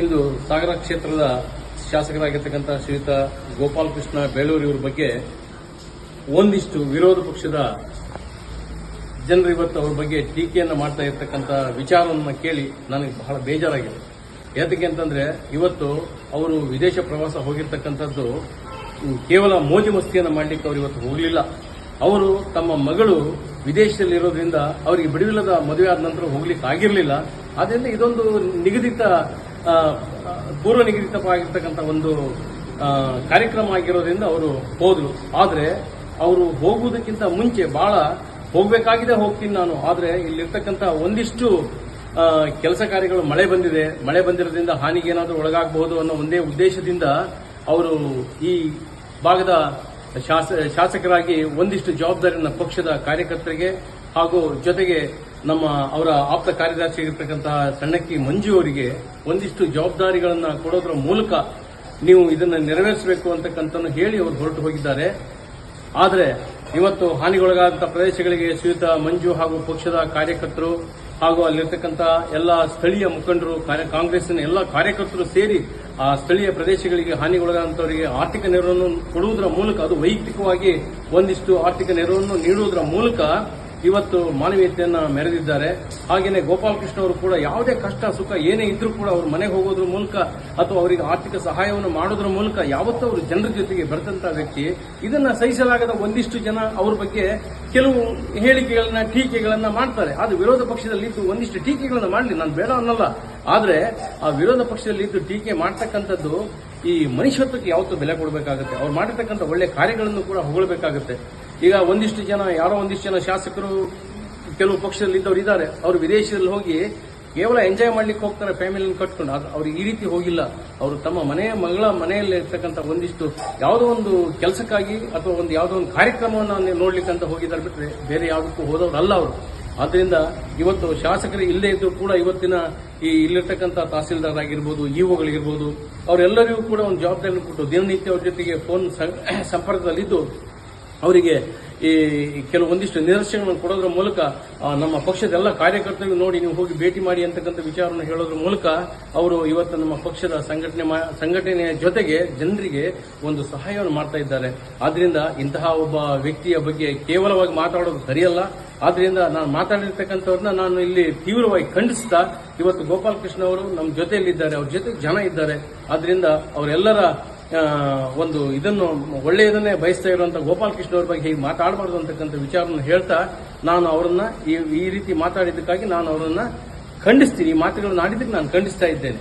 ಇಂದು ಸಾಗರ ಕ್ಷೇತ್ರದ ಶಾಸಕರಾಗಿರ್ತಕ್ಕಂಥ ಶ್ರೀಯುತ ಗೋಪಾಲಕೃಷ್ಣ ಬೇಳೂರು ಇವರ ಬಗ್ಗೆ ಒಂದಿಷ್ಟು ವಿರೋಧ ಪಕ್ಷದ ಜನರು ಇವತ್ತು ಅವ್ರ ಬಗ್ಗೆ ಟೀಕೆಯನ್ನು ಮಾಡ್ತಾ ಇರ್ತಕ್ಕಂಥ ವಿಚಾರವನ್ನು ಕೇಳಿ ನನಗೆ ಬಹಳ ಬೇಜಾರಾಗಿದೆ. ಯಾತಕ್ಕೆ ಅಂತಂದ್ರೆ ಇವತ್ತು ಅವರು ವಿದೇಶ ಪ್ರವಾಸ ಹೋಗಿರ್ತಕ್ಕಂಥದ್ದು ಕೇವಲ ಮೋಜು ಮಸ್ತಿಯನ್ನು ಮಾಡಲಿಕ್ಕೆ ಅವರು ಇವತ್ತು ಹೋಗಲಿಲ್ಲ. ಅವರು ತಮ್ಮ ಮಗಳು ವಿದೇಶದಲ್ಲಿ ಇರೋದ್ರಿಂದ ಅವರಿಗೆ ಬಿಡುವಿಲ್ಲದ ಮದುವೆ ಆದ ನಂತರ ಹೋಗ್ಲಿಕ್ಕೆ ಆಗಿರಲಿಲ್ಲ. ಆದ್ದರಿಂದ ಇದೊಂದು ನಿಗದಿತ ಪೂರ್ವ ನಿಗದಿತವಾಗಿರ್ತಕ್ಕಂಥ ಒಂದು ಕಾರ್ಯಕ್ರಮ ಆಗಿರೋದ್ರಿಂದ ಅವರು ಹೋದರು. ಆದರೆ ಅವರು ಹೋಗುವುದಕ್ಕಿಂತ ಮುಂಚೆ ಬಹಳ ಹೋಗಬೇಕಾಗಿದೆ, ಹೋಗ್ತೀನಿ ನಾನು. ಆದರೆ ಇಲ್ಲಿರ್ತಕ್ಕಂಥ ಒಂದಿಷ್ಟು ಕೆಲಸ ಕಾರ್ಯಗಳು ಮಳೆ ಬಂದಿದೆ. ಮಳೆ ಬಂದಿರೋದ್ರಿಂದ ಹಾನಿಗೆ ಏನಾದರೂ ಒಳಗಾಗಬಹುದು ಅನ್ನೋ ಒಂದೇ ಉದ್ದೇಶದಿಂದ ಅವರು ಈ ಭಾಗದ ಶಾಸ, ಶಾಸಕರಾಗಿ ಒಂದಿಷ್ಟು ಜವಾಬ್ದಾರಿಯನ್ನು ಪಕ್ಷದ ಕಾರ್ಯಕರ್ತರಿಗೆ ಹಾಗೂ ಜೊತೆಗೆ ನಮ್ಮ ಅವರ ಆಪ್ತ ಕಾರ್ಯದರ್ಶಿ ಆಗಿರ್ತಕ್ಕಂತಹ ಸಣ್ಣಕ್ಕಿ ಮಂಜು ಅವರಿಗೆ ಒಂದಿಷ್ಟು ಜವಾಬ್ದಾರಿಗಳನ್ನು ಕೊಡೋದ್ರ ಮೂಲಕ ನೀವು ಇದನ್ನು ನೆರವೇರಿಸಬೇಕು ಅಂತಕ್ಕಂಥ ಹೇಳಿ ಅವರು ಹೊರಟು ಹೋಗಿದ್ದಾರೆ. ಆದರೆ ಇವತ್ತು ಹಾನಿಗೊಳಗಾದಂಥ ಪ್ರದೇಶಗಳಿಗೆ ಶ್ರೀಯುತ ಮಂಜು ಹಾಗೂ ಪಕ್ಷದ ಕಾರ್ಯಕರ್ತರು ಹಾಗೂ ಅಲ್ಲಿರ್ತಕ್ಕಂಥ ಎಲ್ಲ ಸ್ಥಳೀಯ ಮುಖಂಡರು ಕಾಂಗ್ರೆಸ್ನ ಎಲ್ಲ ಕಾರ್ಯಕರ್ತರು ಸೇರಿ ಆ ಸ್ಥಳೀಯ ಪ್ರದೇಶಗಳಿಗೆ ಹಾನಿಗೊಳಗಾದಂಥವರಿಗೆ ಆರ್ಥಿಕ ನೆರವನ್ನು ಕೊಡುವುದರ ಮೂಲಕ, ಅದು ವೈಯಕ್ತಿಕವಾಗಿ ಒಂದಿಷ್ಟು ಆರ್ಥಿಕ ನೆರವನ್ನು ನೀಡುವುದರ ಮೂಲಕ ಇವತ್ತು ಮಾನವೀಯತೆಯನ್ನು ಮೆರೆದಿದ್ದಾರೆ. ಹಾಗೆಯೇ ಗೋಪಾಲಕೃಷ್ಣ ಅವರು ಕೂಡ ಯಾವುದೇ ಕಷ್ಟ, ಸುಖ ಏನೇ ಇದ್ರೂ ಕೂಡ ಅವರು ಮನೆಗೆ ಹೋಗೋದ್ರ ಮೂಲಕ ಅಥವಾ ಅವರಿಗೆ ಆರ್ಥಿಕ ಸಹಾಯವನ್ನು ಮಾಡೋದ್ರ ಮೂಲಕ ಯಾವತ್ತೂ ಅವರು ಜನರ ಜೊತೆಗೆ ಬೆರೆತಂತ ವ್ಯಕ್ತಿ. ಇದನ್ನ ಸಹಿಸಲಾಗದ ಒಂದಿಷ್ಟು ಜನ ಅವ್ರ ಬಗ್ಗೆ ಕೆಲವು ಹೇಳಿಕೆಗಳನ್ನ, ಟೀಕೆಗಳನ್ನ ಮಾಡ್ತಾರೆ. ಅದು ವಿರೋಧ ಪಕ್ಷದಲ್ಲಿ ಇದ್ದು ಒಂದಿಷ್ಟು ಟೀಕೆಗಳನ್ನ ಮಾಡಲಿ, ನಾನು ಬೇಡ ಅನ್ನಲ್ಲ. ಆದ್ರೆ ಆ ವಿರೋಧ ಪಕ್ಷದಲ್ಲಿ ಇದ್ದು ಟೀಕೆ ಮಾಡ್ತಕ್ಕಂಥದ್ದು ಈ ಮನುಷ್ಯತ್ವಕ್ಕೆ ಯಾವತ್ತೂ ಬೆಲೆ ಕೊಡಬೇಕಾಗುತ್ತೆ. ಅವ್ರು ಮಾಡಿರ್ತಕ್ಕಂಥ ಒಳ್ಳೆ ಕಾರ್ಯಗಳನ್ನು ಕೂಡ ಹೊಗಳಬೇಕಾಗುತ್ತೆ. ಈಗ ಒಂದಿಷ್ಟು ಜನ, ಯಾರೋ ಒಂದಿಷ್ಟು ಜನ ಶಾಸಕರು, ಕೆಲವು ಪಕ್ಷದಲ್ಲಿ ಇದ್ದವರು ಇದ್ದಾರೆ, ಅವರು ವಿದೇಶದಲ್ಲಿ ಹೋಗಿ ಕೇವಲ ಎಂಜಾಯ್ ಮಾಡ್ಲಿಕ್ಕೆ ಹೋಗ್ತಾರೆ ಫ್ಯಾಮಿಲಿನ ಕಟ್ಕೊಂಡು. ಅದು ಅವ್ರು ಈ ರೀತಿ ಹೋಗಿಲ್ಲ. ಅವರು ತಮ್ಮ ಮನೆಯ ಮಗಳ ಮನೆಯಲ್ಲಿ ಇರ್ತಕ್ಕಂಥ ಒಂದಿಷ್ಟು ಯಾವುದೋ ಒಂದು ಕೆಲಸಕ್ಕಾಗಿ ಅಥವಾ ಒಂದು ಯಾವುದೋ ಒಂದು ಕಾರ್ಯಕ್ರಮವನ್ನು ನೋಡ್ಲಿಕ್ಕೆ ಅಂತ ಹೋಗಿದ್ದಾರೆ ಬಿಟ್ಟರೆ ಬೇರೆ ಯಾವುದಕ್ಕೂ ಹೋದವರು ಅಲ್ಲ ಅವರು. ಆದ್ದರಿಂದ ಇವತ್ತು ಶಾಸಕರು ಇಲ್ಲೇ ಇದ್ದರೂ ಕೂಡ ಇವತ್ತಿನ ಈ ಇಲ್ಲಿರ್ತಕ್ಕಂಥ ತಹಸೀಲ್ದಾರ್ ಆಗಿರ್ಬೋದು ಇಒಗಳಿರ್ಬೋದು ಅವರೆಲ್ಲರಿಗೂ ಕೂಡ ಒಂದು ಜವಾಬ್ದಾರಿಯನ್ನು ಕೊಟ್ಟು ದಿನನಿತ್ಯ ಅವ್ರ ಜೊತೆಗೆ ಫೋನ್ ಸಂಪರ್ಕದಲ್ಲಿದ್ದು ಅವರಿಗೆ ಈ ಕೆಲವೊಂದಿಷ್ಟು ನಿದರ್ಶನಗಳನ್ನು ಕೊಡೋದ್ರ ಮೂಲಕ ನಮ್ಮ ಪಕ್ಷದ ಎಲ್ಲ ಕಾರ್ಯಕರ್ತರಿಗೂ ನೋಡಿ ನೀವು ಹೋಗಿ ಭೇಟಿ ಮಾಡಿ ಅಂತಕ್ಕಂಥ ವಿಚಾರವನ್ನು ಹೇಳೋದ್ರ ಮೂಲಕ ಅವರು ಇವತ್ತು ನಮ್ಮ ಪಕ್ಷದ ಸಂಘಟನೆ ಸಂಘಟನೆಯ ಜೊತೆಗೆ ಜನರಿಗೆ ಒಂದು ಸಹಾಯವನ್ನು ಮಾಡ್ತಾ ಇದ್ದಾರೆ. ಆದ್ರಿಂದ ಇಂತಹ ಒಬ್ಬ ವ್ಯಕ್ತಿಯ ಬಗ್ಗೆ ಕೇವಲವಾಗಿ ಮಾತಾಡೋದು ಸರಿಯಲ್ಲ. ಆದ್ರಿಂದ ನಾನು ಮಾತಾಡಿರ್ತಕ್ಕಂಥವ್ರನ್ನ ನಾನು ಇಲ್ಲಿ ತೀವ್ರವಾಗಿ ಖಂಡಿಸ್ತಾ ಇವತ್ತು ಗೋಪಾಲಕೃಷ್ಣ ಅವರು ನಮ್ಮ ಜೊತೆಯಲ್ಲಿದ್ದಾರೆ. ಅವ್ರ ಜೊತೆ ಜನ ಇದ್ದಾರೆ. ಆದ್ರಿಂದ ಅವರೆಲ್ಲರ ಒಂದು ಇದನ್ನು ಒಳ್ಳೆಯದನ್ನೇ ಬಯಸ್ತಾ ಇರುವಂತ ಗೋಪಾಲಕೃಷ್ಣ ಅವ್ರ ಬಗ್ಗೆ ಹೀಗೆ ಮಾತಾಡಬಾರ್ದು ಅಂತಕ್ಕಂಥ ವಿಚಾರವನ್ನು ಹೇಳ್ತಾ ನಾನು ಅವರನ್ನ ಈ ಈ ರೀತಿ ಮಾತಾಡಿದ್ದಕ್ಕಾಗಿ ನಾನು ಅವರನ್ನ ಖಂಡಿಸ್ತೀನಿ. ಈ ಮಾತುಗಳನ್ನು ಆಡಿದ್ದಕ್ಕೆ ನಾನು ಖಂಡಿಸ್ತಾ ಇದ್ದೇನೆ.